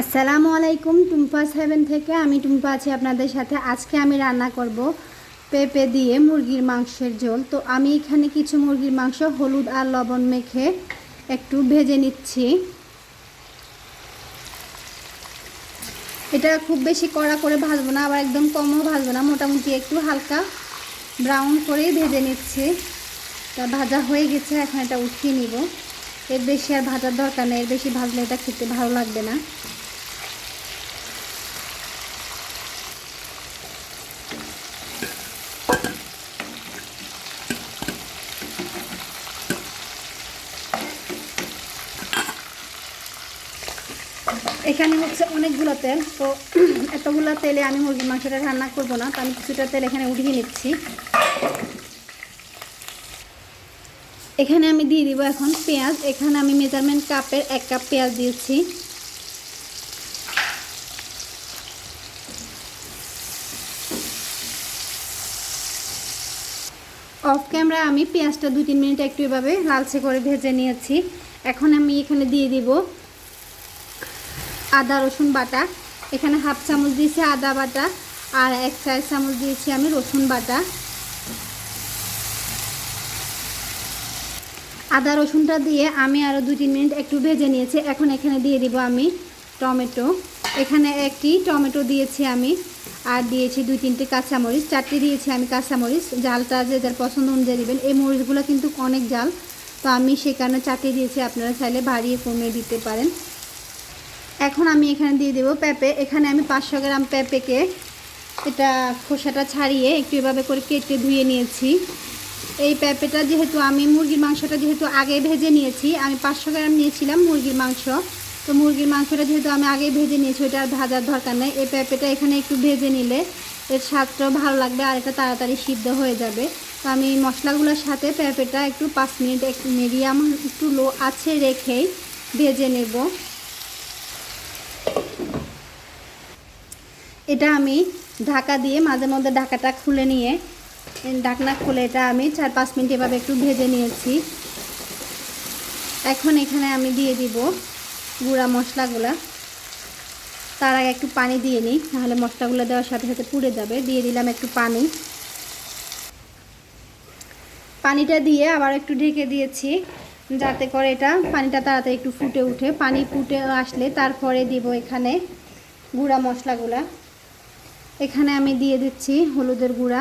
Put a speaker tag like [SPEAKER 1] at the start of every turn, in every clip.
[SPEAKER 1] আসসালামু আলাইকুম, টুম্পা সেভেন থেকে আমি টুম্পা আছি আপনাদের সাথে। আজকে আমি রান্না করব পেঁপে দিয়ে মুরগির মাংসের ঝোল। তো আমি এখানে কিছু মুরগির মাংস, হলুদ আর লবণ মেখে একটু ভেজে নিচ্ছি। এটা খুব বেশি কড়া করে ভাজবো না, আবার একদম কমও ভাজবো না, মোটামুটি একটু হালকা ব্রাউন করেই ভেজে নিচ্ছি। তা ভাজা হয়ে গেছে, এখন এটা উঠিয়ে নিব। এর বেশি আর ভাজার দরকার নেই, এর বেশি ভাজলে এটা খেতে ভালো লাগবে না। এখানে হচ্ছে অনেকগুলো তেল, তো এতগুলো তেলে আমি মুরগির মাংসটা রান্না করব না, তো আমি কিছুটা তেল এখানে উঠিয়ে নিচ্ছি। এখানে আমি দিয়ে দিব এখন পেঁয়াজ, এখানে আমি মেজারমেন্ট কাপের এক কাপ পেঁয়াজ দিয়েছি। অফ ক্যামেরা আমি পেঁয়াজটা দু তিন মিনিট একটু এভাবে লালচে করে ভেজে নিয়েছি। এখন আমি এখানে দিয়ে দিব আদা, রসুন বাটা। এখানে হাফ চামচ দিয়েছি আদা বাটা আর এক চার চামচ দিয়েছি আমি রসুন বাটা। আদা, রসুনটা দিয়ে আমি আরও দু তিন মিনিট একটু ভেজে নিয়েছি। এখন এখানে দিয়ে দিব আমি টমেটো। এখানে একটি টমেটো দিয়েছি আমি আর দিয়েছি দুই তিনটে কাঁচামরিচ। চারটে দিয়েছি আমি কাঁচামরিচ। জালটা যে যার পছন্দ অনুযায়ী দেবেন। এই মরিচগুলো কিন্তু অনেক জাল। তো আমি সেই কারণে চারটে দিয়েছি। আপনারা চাইলে বাড়িয়ে কমিয়ে দিতে পারেন। এখন আমি এখানে দিয়ে দেবো পেঁপে। এখানে আমি পাঁচশো গ্রাম পেঁপেকে এটা খোসাটা ছাড়িয়ে একটু এভাবে করে কেটে ধুয়ে নিয়েছি। এই পেঁপেটা যেহেতু আমি, মুরগির মাংসটা যেহেতু আগে ভেজে নিয়েছি, আমি পাঁচশো গ্রাম নিয়েছিলাম মুরগির মাংস। তো মুরগির মাংসটা যেহেতু আমি আগে ভেজে নিয়েছি ওইটা আর ভাজার দরকার নেই। এই পেঁপেটা এখানে একটু ভেজে নিলে এর স্বাদটাও ভালো লাগবে আর এটা তাড়াতাড়ি সিদ্ধ হয়ে যাবে। তো আমি মশলাগুলোর সাথে পেঁপেটা একটু পাঁচ মিনিট একটু মিডিয়াম, একটু লো আছে রেখেই ভেজে নেব। এটা আমি ঢাকা দিয়ে মাঝে মধ্যে ঢাকাটা খুলে নিয়ে, ঢাকনা খুলে এটা আমি চার পাঁচ মিনিট এভাবে একটু ভেজে নিয়েছি। এখন এখানে আমি দিয়ে দিব গুঁড়া মশলাগুলা। তার আগে একটু পানি দিয়ে নিই, নাহলে মশলাগুলো দেওয়ার সাথে সাথে পুড়ে যাবে। দিয়ে দিলাম একটু পানি। পানিটা দিয়ে আবার একটু ঢেকে দিয়েছি, যাতে করে এটা পানিটা তাড়াতাড়ি একটু ফুটে উঠে। পানি ফুটে আসলে তারপরে দিব এখানে গুঁড়া মশলাগুলা। এখানে আমি দিয়ে দিচ্ছি হলুদের গুঁড়া।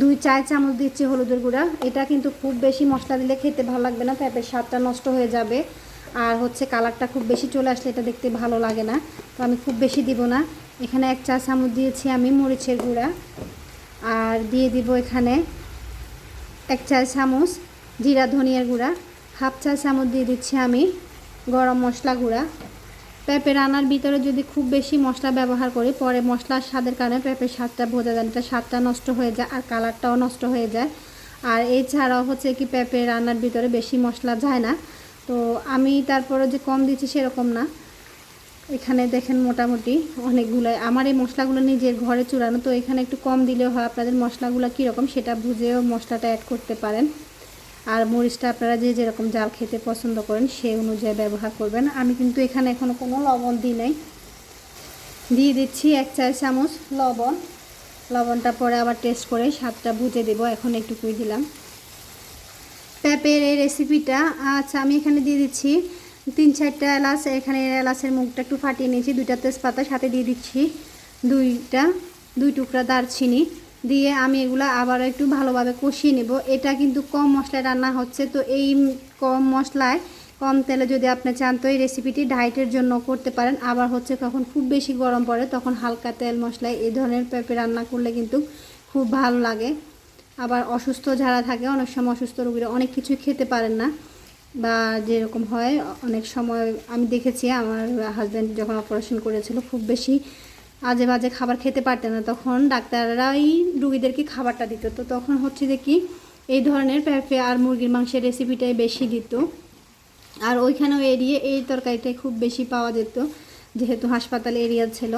[SPEAKER 1] দুই চার চামচ দিচ্ছি হলুদের গুঁড়া। এটা কিন্তু খুব বেশি মশলা দিলে খেতে ভালো লাগবে না, পেঁপের স্বাদটা নষ্ট হয়ে যাবে। আর হচ্ছে কালারটা খুব বেশি চলে আসলে এটা দেখতে ভালো লাগে না, তো আমি খুব বেশি দিব না। এখানে এক চা, চামচ দিয়েছি আমি মরিচের গুঁড়া। আর দিয়ে দিব এখানে এক চা, চামচ জিরা ধনিয়ার গুঁড়া। হাফ চা, চামচ দিয়ে দিচ্ছি আমি গরম মশলা গুঁড়া। পেঁপে রান্নার ভিতরে যদি খুব বেশি মশলা ব্যবহার করি, পরে মশলার স্বাদের কারণে পেঁপের স্বাদটা বোঝা যায় এটা স্বাদটা নষ্ট হয়ে যায় আর কালারটাও নষ্ট হয়ে যায়। আর এছাড়াও হচ্ছে কি পেঁপে রান্নার ভিতরে বেশি মশলা যায় না। তো আমি তারপরে যে কম দিচ্ছি সেরকম না। এখানে দেখেন মোটামুটি অনেকগুলো আমার এই মশলাগুলো নিজের ঘরে চুরানো, তো এখানে একটু কম দিলেও হয়। আপনাদের মশলাগুলো কীরকম সেটা বুঝেও মশলাটা অ্যাড করতে পারেন। আর মরিচটা আপনারা যে যেরকম জাল খেতে পছন্দ করেন সেই অনুযায়ী ব্যবহার করবেন। আমি কিন্তু এখানে এখনও কোনো লবণ দিই নাই। দিয়ে দিচ্ছি এক চার চামচ লবণ। লবণটা পরে আবার টেস্ট করে স্বাদটা বুঝে দেবো। এখন একটুকুই দিলাম। পেঁপের এই রেসিপিটা আচ্ছা আমি এখানে দিয়ে দিচ্ছি তিন চারটা এলাচ। এখানে এলাচের মুখটা একটু ফাটিয়ে নিয়েছি, দুইটা তেজপাতা, সাথে দিয়ে দিচ্ছি দুইটা, দুই টুকরা দারচিনি। দিয়ে আমি এগুলো আবারও একটু ভালোভাবে কষিয়ে নেব। এটা কিন্তু কম মশলায় রান্না হচ্ছে, তো এই কম মশলায় কম তেলে যদি আপনি চান তো এই রেসিপিটি ডায়েটের জন্য করতে পারেন। আবার হচ্ছে কখন খুব বেশি গরম পড়ে তখন হালকা তেল মশলায় এই ধরনের পেঁপে রান্না করলে কিন্তু খুব ভালো লাগে। আবার অসুস্থ যারা থাকে অনেক সময় অসুস্থ রোগীরা অনেক কিছুই খেতে পারেন না। বা যেরকম হয়, অনেক সময় আমি দেখেছি আমার হাজব্যান্ড যখন অপারেশন করেছিল, খুব বেশি আজে বাজে খাবার খেতে পারতেন না। তখন ডাক্তাররাই রুগীদেরকে খাবারটা দিত। তো তখন হচ্ছে যে কি, এই ধরনের পেঁপে আর মুরগির মাংসের রেসিপিটাই বেশি দিত। আর ওইখানেও এরিয়ে এই তরকারিটাই খুব বেশি পাওয়া যেত, যেহেতু হাসপাতাল এরিয়া ছিল।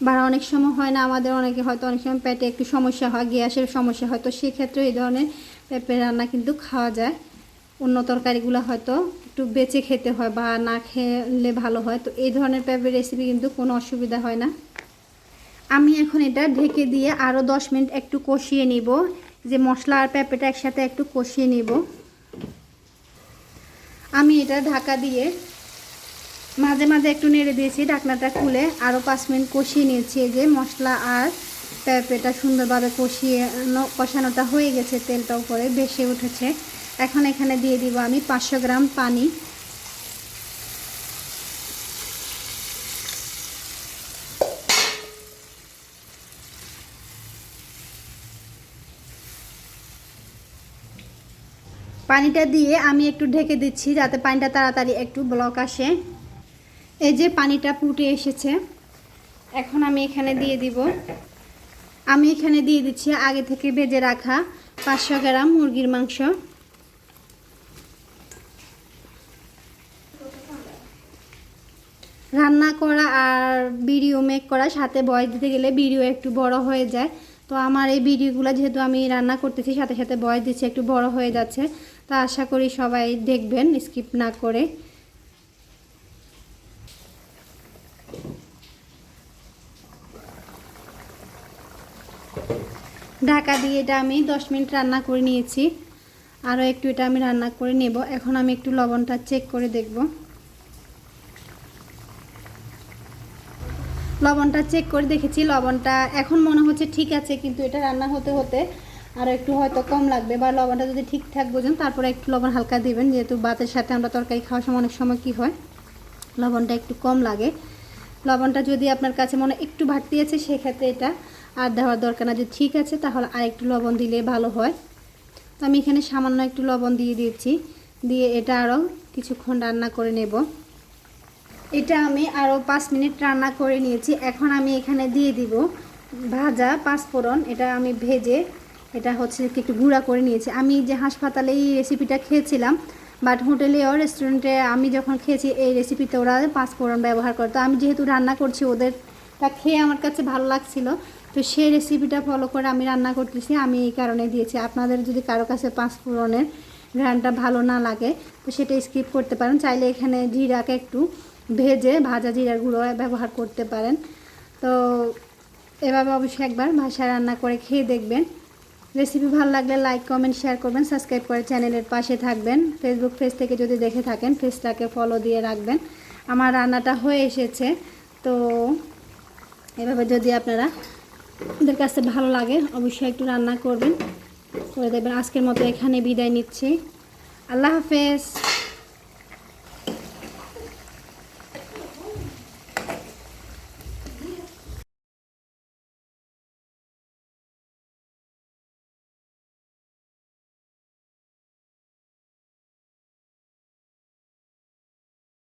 [SPEAKER 1] বা অনেক সময় হয় না, আমাদের অনেকে হয়তো অনেক সময় পেটে একটু সমস্যা হয়, গ্যাসের সমস্যা হয়। তো সেক্ষেত্রে এই ধরনের পেঁপে রান্না কিন্তু খাওয়া যায়। অন্য তরকারিগুলো হয়তো একটু বেঁচে খেতে হয় বা না খেলে ভালো হয়, তো এই ধরনের পেঁপের রেসিপি কিন্তু কোনো অসুবিধা হয় না। আমি এখন এটা ঢেকে দিয়ে আরও দশ মিনিট একটু কষিয়ে নিব, যে মশলা আর পেঁপেটা একসাথে একটু কষিয়ে নিব। আমি এটা ঢাকা দিয়ে মাঝে মাঝে একটু নেড়ে দিয়েছি, ঢাকনাটা খুলে আরও পাঁচ মিনিট কষিয়ে নিয়েছি। যে মশলা আর পেঁপেটা সুন্দরভাবে কষিয়ে কষানোটা হয়ে গেছে, তেলটা উপরে বেশি উঠেছে। এখন এখানে দিয়ে দিব আমি পাঁচশো গ্রাম পানি। পানিটা দিয়ে আমি একটু ঢেকে দিচ্ছি যাতে পানিটা তাড়াতাড়ি একটু ব্লক আসে। এই যে পানিটা ফুটে এসেছে, এখন আমি এখানে দিয়ে দিব। আমি এখানে দিয়ে দিচ্ছি আগে থেকে ভেজে রাখা পাঁচশো গ্রাম মুরগির মাংস। রান্না করা আর ভিডিও মেক করা, সাথে বয়স দিতে গেলে ভিডিও একটু বড় হয়ে যায়। তো আমার এই ভিডিওগুলো যেহেতু আমি রান্না করতেছি, সাথে সাথে বয়স দিচ্ছি, একটু বড় হয়ে যাচ্ছে। তা আশা করি সবাই দেখবেন স্কিপ না করে। ঢাকা দিয়ে এটা আমি দশ মিনিট রান্না করে নিয়েছি। আরও একটু এটা আমি রান্না করে নেব। এখন আমি একটু লবণটা চেক করে দেখব। লবণটা চেক করে দেখেছি, লবণটা এখন মনে হচ্ছে ঠিক আছে, কিন্তু এটা রান্না হতে হতে আরও একটু হয়তো কম লাগবে বা লবণটা যদি ঠিকঠাক বোঝেন, তারপরে একটু লবণ হালকা দিবেন, যেহেতু ভাতের সাথে আমরা তরকারি খাওয়ার সময় অনেক সময় কী হয়, লবণটা একটু কম লাগে। লবণটা যদি আপনার কাছে মনে একটু ঘাটতি আছে, সেক্ষেত্রে এটা আর দেওয়ার দরকার না। যদি ঠিক আছে, তাহলে আর একটু লবণ দিলে ভালো হয়। তো আমি এখানে সামান্য একটু লবণ দিয়ে দিয়েছি, দিয়ে এটা আরও কিছুক্ষণ রান্না করে নেব। এটা আমি আরও পাঁচ মিনিট রান্না করে নিয়েছি। এখন আমি এখানে দিয়ে দিব ভাজা পাঁচফোড়ন। এটা আমি ভেজে এটা হচ্ছে একটু গুঁড়া করে নিয়েছি। আমি যে হাসপাতালে এই রেসিপিটা খেয়েছিলাম বাট হোটেলেও রেস্টুরেন্টে আমি যখন খেয়েছি, এই রেসিপিতে ওরা পাঁচফোড়ন ব্যবহার করে। তো আমি যেহেতু রান্না করছি, ওদেরটা খেয়ে আমার কাছে ভালো লাগছিল। তো সেই রেসিপিটা ফলো করে আমি রান্না করতেছি। আমি এই কারণে দিয়েছি। আপনাদের যদি কারও কাছে পাঁচফোড়নের ঘ্রানটা ভালো না লাগে, তো সেটা স্কিপ করতে পারেন। চাইলে এখানে জিরাকে একটু ভেজে ভাজা জিরার গুঁড়ো ব্যবহার করতে পারেন। তো এভাবে অবশ্যই একবার ভাষা রান্না করে খেয়ে দেখবেন। রেসিপি ভালো লাগলে লাইক কমেন্ট শেয়ার করবেন সাবস্ক্রাইব করে চ্যানেলের পাশে থাকবেন। ফেসবুক পেজ থেকে যদি দেখে থাকেন পেজটাকে ফলো দিয়ে রাখবেন। আমার রান্নাটা হয়ে এসেছে। তো এভাবে যদি আপনারা ওদের কাছে ভালো লাগে, অবশ্যই একটু রান্না করবেন। করে দেবেন আজকের মতো এখানে বিদায় নিচ্ছি। আল্লাহ হাফেজ।